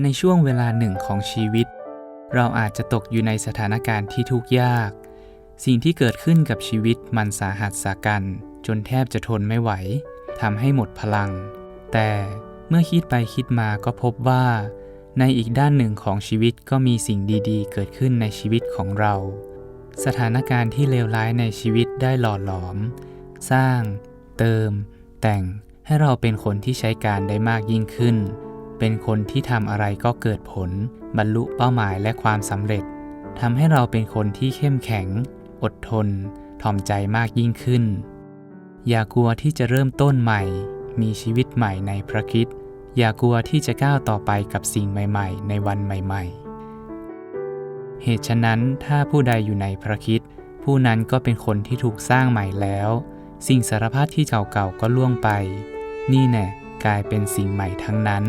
ในช่วงเวลาหนึ่งของชีวิต เราอาจจะตกอยู่ในสถานการณ์ที่ทุกข์ยาก สิ่งที่เกิดขึ้นกับชีวิตมันสาหัสสากัน จนแทบจะทนไม่ไหวทำให้หมดพลัง แต่เมื่อคิดไปคิดมาก็พบว่า ในอีกด้านหนึ่งของชีวิตก็มีสิ่งดีๆ เกิดขึ้นในชีวิตของเรา สถานการณ์ที่เลวร้ายในชีวิตได้หล่อหลอม สร้าง เติม แต่งให้เราเป็นคนที่ใช้การได้มากยิ่งขึ้น เป็นคนที่ทำอะไรก็เกิดผล บรรลุเป้าหมายและความสำเร็จทำให้เราเป็นคนที่เข้มแข็ง อดทน ถ่อมใจมากยิ่งขึ้น อย่ากลัวที่จะเริ่มต้นใหม่ มีชีวิตใหม่ในพระคริสต์อย่ากลัวที่จะก้าวต่อไปกับสิ่งใหม่ ๆ ในวันใหม่ ๆ เหตุฉะนั้นถ้าผู้ใดอยู่ในพระคริสต์ผู้นั้นก็เป็นคนที่ถูกสร้างใหม่แล้ว สิ่งสารพัดที่เก่าๆก็ล่วงไป นี่แน่กลายเป็นสิ่งใหม่ทั้งนั้น